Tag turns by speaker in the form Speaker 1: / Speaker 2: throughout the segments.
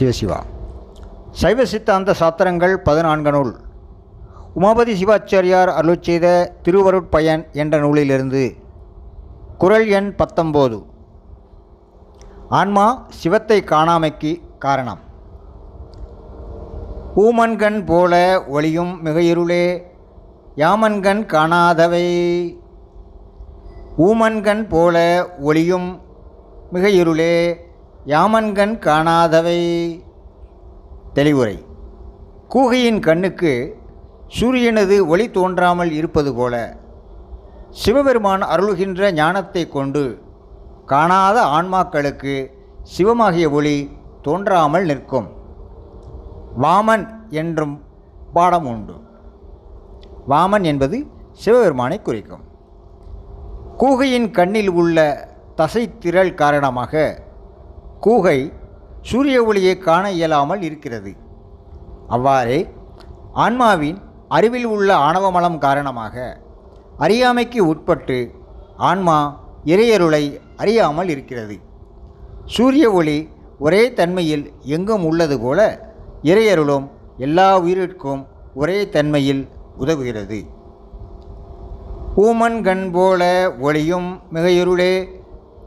Speaker 1: சிவசிவா சைவ. சித்தாந்த சாத்திரங்கள் பதினான்கு நூல். உமாபதி சிவாச்சாரியார் அருள் செய்த திருவருட்பயன் என்ற நூலிலிருந்து குறள் எண் பத்தொம்போது. ஆன்மா சிவத்தை காணாமைக்கு காரணம். ஊமன்கண் போல ஒளியும் மிகையிருளே யாமன்கண் காணாதவை. ஊமன்கண் போல ஒளியும் மிகையிருளே யாமன்கண் காணாதவை. தெளிவுரை. கூகையின் கண்ணுக்கு சூரியனது ஒளி தோன்றாமல் இருப்பது போல. சிவபெருமான் அருளுகின்ற ஞானத்தை கொண்டு காணாத ஆன்மாக்களுக்கு சிவமாகிய ஒளி தோன்றாமல் நிற்கும். வாமன் என்றும் பாடம் உண்டு. வாமன் என்பது சிவபெருமானை குறிக்கும். கூகையின் கண்ணில் உள்ள தசைத்திரள் காரணமாக கூகை சூரிய ஒளியை காண இயலாமல் இருக்கிறது. அவ்வாறே ஆன்மாவின் அறிவில் உள்ள ஆணவமலம் காரணமாக அறியாமைக்கு உட்பட்டு ஆன்மா இறையருளை அறியாமல் இருக்கிறது. சூரிய ஒளி ஒரே தன்மையில் எங்கும் உள்ளது போல இறையருளும் எல்லா உயிரிற்கும் ஒரே தன்மையில் உதவுகிறது. ஊமன் கண் போல ஒளியும் மிகையுருளே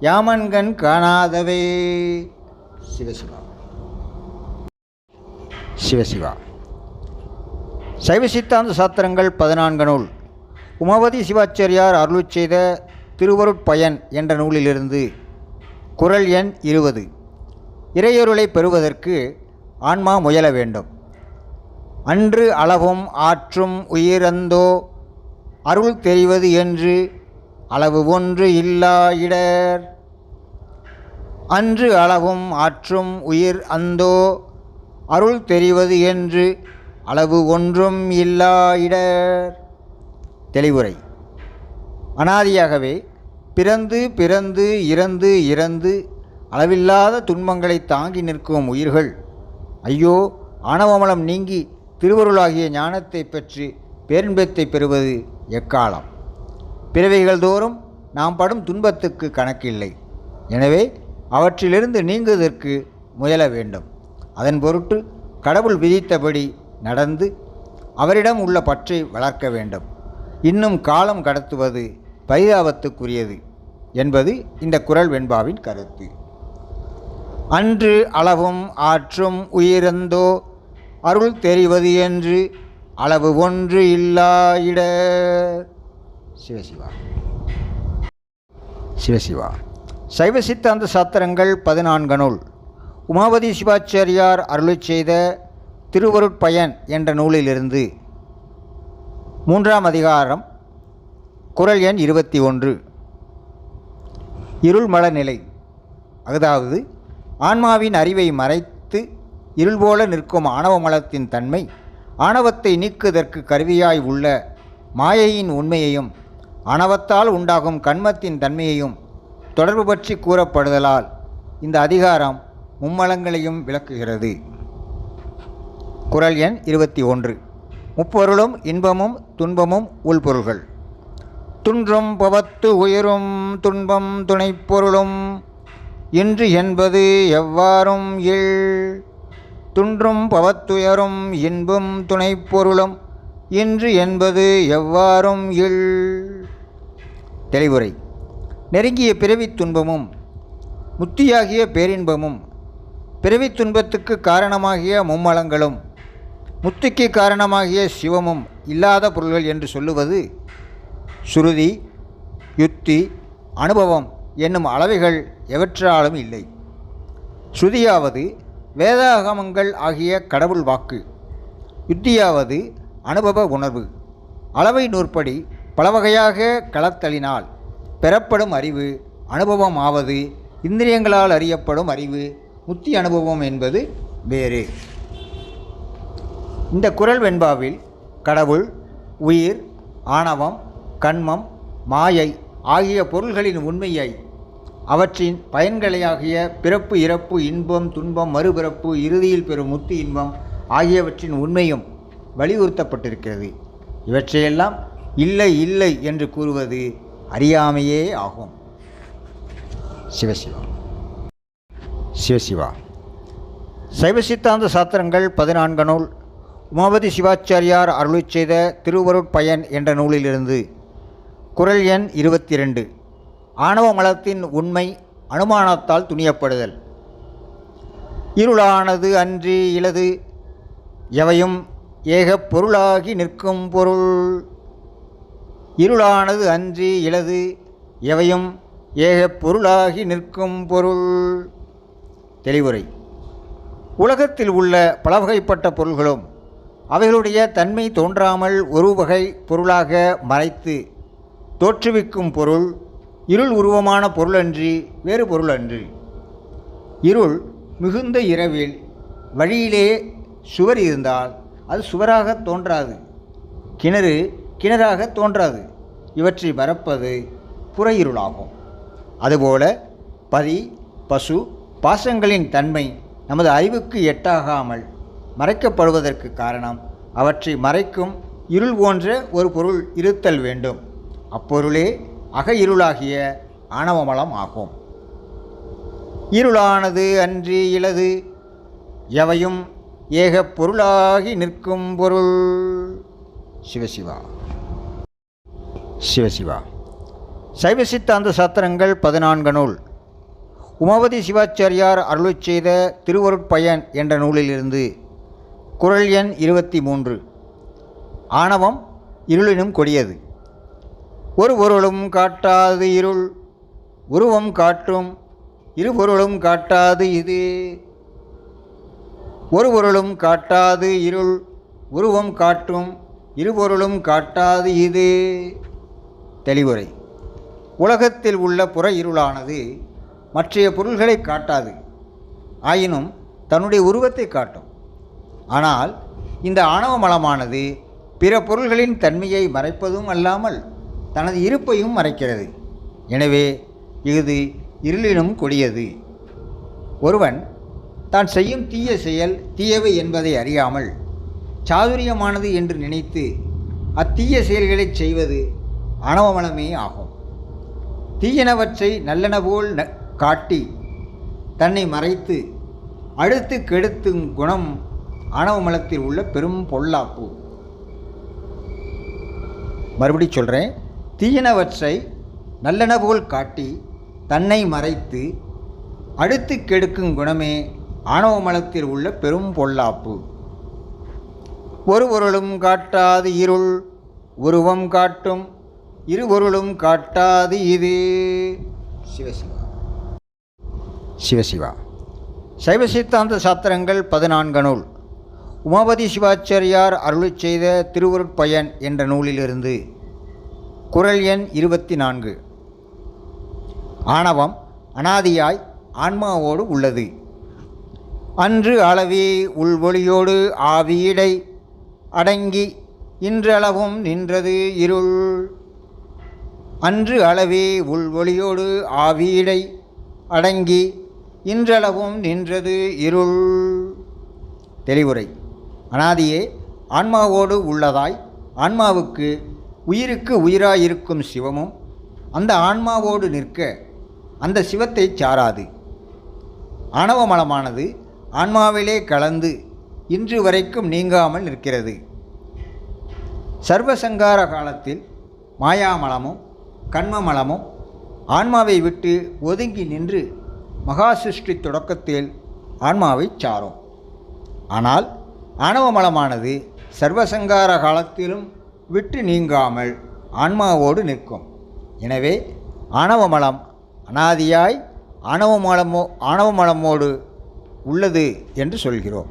Speaker 1: யாமன்கண் காணாதவே. சிவசிவா சிவசிவா சைவ சித்தாந்த சாத்திரங்கள் பதினான்கு நூல். உமாவதி சிவாச்சாரியார் அருள் செய்த திருவருட்பயன் என்ற நூலிலிருந்து குறள் எண் இருபது. இறையொருளை பெறுவதற்கு ஆன்மா முயல வேண்டும். அன்று அளவும் ஆற்றும் உயிரந்தோ அருள் தெரிவது என்று அளவு ஒன்று இல்லா இடர் அன்று அளவும் ஆற்றும் உயிர் அந்தோ அருள் தெரிவது என்று அளவு ஒன்றும் இல்லா இடர் தெளிவுரை. அனாதியாகவே பிறந்து பிறந்து இறந்து இறந்து அளவில்லாத துன்பங்களை தாங்கி நிற்கும் உயிர்கள். ஐயோ ஆணவமலம் நீங்கி திருவருளாகிய ஞானத்தை பெற்று பேரின்பத்தை பெறுவது எக்காலம்? பிறவைகள் தோறும் நாம் படும் துன்பத்துக்கு கணக்கில்லை. எனவே அவற்றிலிருந்து நீங்குவதற்கு முயல வேண்டும். அதன் பொருட்டு கடவுள் விதித்தபடி நடந்து அவரிடம் உள்ள பற்றை வளர்க்க வேண்டும். இன்னும் காலம் கடத்துவது பரிதாபத்துக்குரியது என்பது இந்த குரல் வெண்பாவின் கருத்து. அன்று அளவும் ஆற்றும் உயிரந்தோ அருள் தெரிவது என்று அளவு ஒன்று இல்லாயிட. சிவசிவா. சிவசிவா. சைவ சித்தாந்த சாத்திரங்கள் பதினான்கு நூல். உமாபதி சிவாச்சாரியார் அருளை செய்த திருவருட்பயன் என்ற நூலிலிருந்து. மூன்றாம் அதிகாரம் குறள் எண் இருபத்தி ஒன்று. இருள்மல நிலை. அதாவது ஆன்மாவின் அறிவை மறைத்து இருள் போல நிற்கும் ஆணவ மலத்தின் தன்மை ஆணவத்தை நீக்குவதற்கு கருவியாய் உள்ள மாயையின் உண்மையையும் ஆணவத்தால் உண்டாகும் கண்மத்தின் தன்மையையும் தொடர்பு பற்றி கூறப்படுதலால் இந்த அதிகாரம் மும்மலங்களையும் விளக்குகிறது. குறள் எண் இருபத்தி ஒன்று. முப்பொருளும் இன்பமும் துன்பமும் உள்பொருள்கள். துன்றும் பவத்து உயிரும் துன்பம் துணைப்பொருளும் இன்று என்பது எவ்வாறும் இல். துன்றும் பவத்துயரும் இன்பும் துணைப்பொருளும் இன்று என்பது எவ்வாறும் இல். தெளிவுரை. நெருங்கிய பிறவி துன்பமும் முத்தியாகிய பேரின்பமும் பிறவி துன்பத்துக்கு காரணமாகிய மும்மலங்களும் முத்திக்கு காரணமாகிய சிவமும் இல்லாத பொருள்கள் என்று சொல்லுவது சுருதி யுத்தி அனுபவம் என்னும் அளவைகள் எவற்றாலும் இல்லை. ஸ்ருதியாவது வேதாகமங்கள் ஆகிய கடவுள் வாக்கு. யுத்தியாவது அனுபவ உணர்வு. அளவை நூற்படி பல வகையாக களத்தளினால் பெறப்படும் அறிவு அனுபவம் ஆவது இந்திரியங்களால் அறியப்படும் அறிவு முத்தி அனுபவம் என்பது வேறு. இந்த குறள் வெண்பாவில் கடவுள் உயிர் ஆணவம் கண்மம் மாயை ஆகிய பொருள்களின் உண்மையை அவற்றின் பயன்களையாகிய பிறப்பு இறப்பு இன்பம் துன்பம் மறுபிறப்பு இறுதியில் பெறும் முத்தி இன்பம் ஆகியவற்றின் உண்மையும் வலியுறுத்தப்பட்டிருக்கிறது. இவற்றையெல்லாம் இல்லை இல்லை என்று கூறுவது அறியாமையே ஆகும். சிவசிவா சிவசிவா சைவ சித்தாந்த சாத்திரங்கள் பதினான்கு நூல். உமாபதி சிவாச்சாரியார் அருளிச் செய்த திருவருட்பயன் என்ற நூலிலிருந்து குரல் எண் இருபத்தி ரெண்டு ஆணவ மலத்தின் உண்மை அனுமானத்தால் துணியப்படுதல். இருளானது அன்றி இலது எவையும் ஏகப் பொருளாகி நிற்கும் பொருள். இருளானது அன்றி இலது எவையும் ஏகப் பொருளாகி நிற்கும் பொருள். தெளிவுரை. உலகத்தில் உள்ள பல வகைப்பட்ட பொருள்களும் அவைகளுடைய தன்மை தோன்றாமல் ஒரு வகை பொருளாக மறைத்து தோற்றுவிக்கும் பொருள் இருள் உருவமான பொருளன்றி வேறு பொருளன்று. இருள் மிகுந்த இரவில் வழியிலே சுவர் இருந்தால் அது சுவராக தோன்றாது. கிணறு கிணறாக தோன்றாது. இவற்றை மறப்பது புற இருளாகும் அதுபோல பதி பசு பாசங்களின் தன்மை நமது அறிவுக்கு எட்டாகாமல் மறைக்கப்படுவதற்கு காரணம் அவற்றை மறைக்கும் இருள் போன்ற ஒரு பொருள் இருத்தல் வேண்டும். அப்பொருளே அக இருளாகிய ஆணவமலம் ஆகும். இருளானது அன்றி இலது எவையும் ஏகப் பொருளாகி நிற்கும் பொருள். சிவசிவா. சிவசிவா சைவ. சித்தாந்த சாத்திரங்கள் பதினான்கு நூல். உமாவதி சிவாச்சாரியார் அருளிச் செய்த திருவருட்பயன் என்ற நூலிலிருந்து குரல் எண் இருபத்தி மூன்று ஆணவம் இருளினும் கொடியது. ஒரு பொருளும் காட்டாது இருள் உருவம் காட்டும் இரு பொருளும் காட்டாது இது. ஒரு பொருளும் காட்டாது இருள் உருவம் காட்டும் இருபொருளும் காட்டாது இது. தெளிவுரை. உலகத்தில் உள்ள புற இருளானது மற்றைய பொருள்களை காட்டாது. ஆயினும் தன்னுடைய உருவத்தை காட்டும். ஆனால் இந்த ஆணவ மலமானது பிற பொருள்களின் தன்மையை மறைப்பதும் அல்லாமல் தனது இருப்பையும் மறைக்கிறது. எனவே இது இருளினும் கொடியது. ஒருவன் தான் செய்யும் தீய செயல் தீயவை என்பதை அறியாமல் சாதுரியமானது என்று நினைத்து அத்தீய செயல்களைச் செய்வது அணவமனமே ஆகும். தீயனவற்றை நல்லன போல் ந- காட்டி தன்னை மறைத்து அடுத்து கெடுத்தும் குணம் ஆணவமலத்தில் உள்ள பெரும் பொல்லாப்பு. மறுபடி சொல்கிறேன் தீயனவற்றை நல்லன போல் காட்டி தன்னை மறைத்து அடுத்து கெடுக்கும் குணமே ஆணவமலத்தில் உள்ள பெரும் பொல்லாப்பு. ஒரு பொருளும் காட்டாது இருள் உருவம் காட்டும் இரு பொருளும் காட்டாது இது. சிவசிவா சிவசிவா சைவ சித்தாந்த சாத்திரங்கள் பதினான்கு நூல். உமாபதி சிவாச்சாரியார் அருளிச் செய்த திருவருட்பயன் என்ற நூலிலிருந்து குரல் எண் இருபத்தி நான்கு ஆணவம் அனாதியாய் ஆன்மாவோடு உள்ளது. அன்று அளவே உள்வொளியோடு ஆவியடை அடங்கி இன்றளவும் நின்றது இருள். அன்று அளவே உள்வொளியோடு ஆவீடை அடங்கி இன்றளவும் நின்றது இருள். தெளிவுரை. அனாதியே ஆன்மாவோடு உள்ளதாய் ஆன்மாவுக்கு உயிருக்கு உயிராயிருக்கும் சிவமும் அந்த ஆன்மாவோடு நிற்க அந்த சிவத்தை சாராது. ஆணவமலமானது ஆன்மாவிலே கலந்து இன்று வரைக்கும் நீங்காமல் நிற்கிறது. சர்வசங்கார காலத்தில் மாயாமலமும் கண்மமலமும் ஆன்மாவை விட்டு ஒதுங்கி நின்று மகா சிருஷ்டி தொடக்கத்தில் ஆன்மாவை சாரும். ஆனால் ஆணவமலமானது சர்வசங்கார காலத்திலும் விட்டு நீங்காமல் ஆன்மாவோடு நிற்கும். எனவே ஆணவமலம் அனாதியாய் ஆணவமலமோ ஆணவமலமோடு உள்ளது என்று சொல்கிறோம்.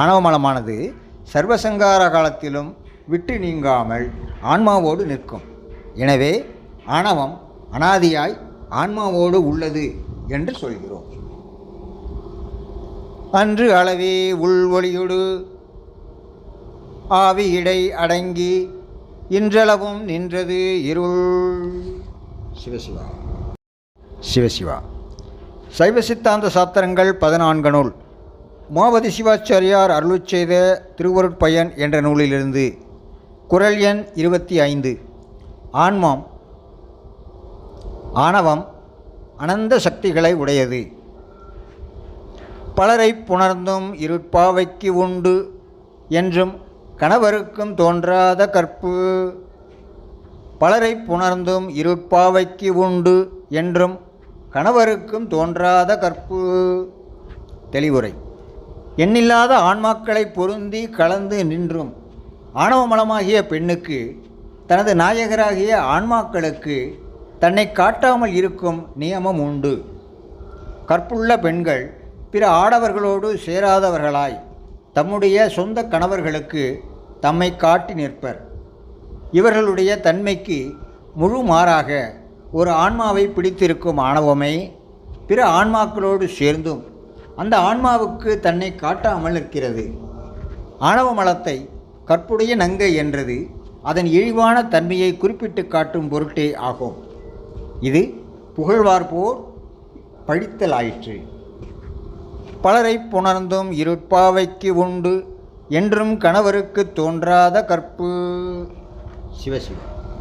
Speaker 1: ஆணவமலமானது சர்வசங்கார காலத்திலும் விட்டு நீங்காமல் ஆன்மாவோடு நிற்கும். எனவே ஆணவம் அனாதியாய் ஆன்மாவோடு உள்ளது என்று சொல்கிறோம். அன்று அளவே உள்வொளியொடு ஆவி இடை அடங்கி இன்றளவும் நின்றது இருள். சிவசிவா சிவசிவா சைவ சித்தாந்த சாத்திரங்கள் பதினான்கு நூல். உமாபதி சிவாச்சாரியார் அருளுச் செய்த திருவருட்பயன் என்ற நூலிலிருந்து குரல் எண் இருபத்தி ஐந்து. ஆன்மம் ஆணவம் அனந்த சக்திகளை உடையது. பலரை புணர்ந்தும் இருட்பாவைக்கு உண்டு என்றும் கணவருக்கும் தோன்றாத கற்பு. பலரை புணர்ந்தும் இருட்பாவைக்கு உண்டு என்றும் கணவருக்கும் தோன்றாத கற்பு. தெளிவுரை. எண்ணில்லாத ஆன்மாக்களை பொருந்தி கலந்து நின்றும் ஆணவமலமாகிய பெண்ணுக்கு தனது நாயகராகிய ஆன்மாக்களுக்கு தன்னை காட்டாமல் இருக்கும் நியமம் உண்டு. கற்புள்ள பெண்கள் பிற ஆடவர்களோடு சேராதவர்களாய் தம்முடைய சொந்த கணவர்களுக்கு தம்மை காட்டி நிற்பர். இவர்களுடைய தன்மைக்கு முழு மாறாக ஒரு ஆன்மாவை பிடித்திருக்கும் ஆணவமே பிற ஆன்மாக்களோடு சேர்ந்தும் அந்த ஆன்மாவுக்கு தன்னை காட்டாமல் நிற்கிறது. ஆணவ மலத்தை கற்புடைய நங்கை என்றது அதன் இழிவான தன்மையை குறிப்பிட்டு காட்டும் பொருட்டே ஆகும். இது புகழ்வார் போர் பழித்தலாயிற்று பலரை புணர்ந்தும் இருட்பாவைக்கு உண்டு என்றும் கணவருக்கு தோன்றாத கற்பு. சிவசிவ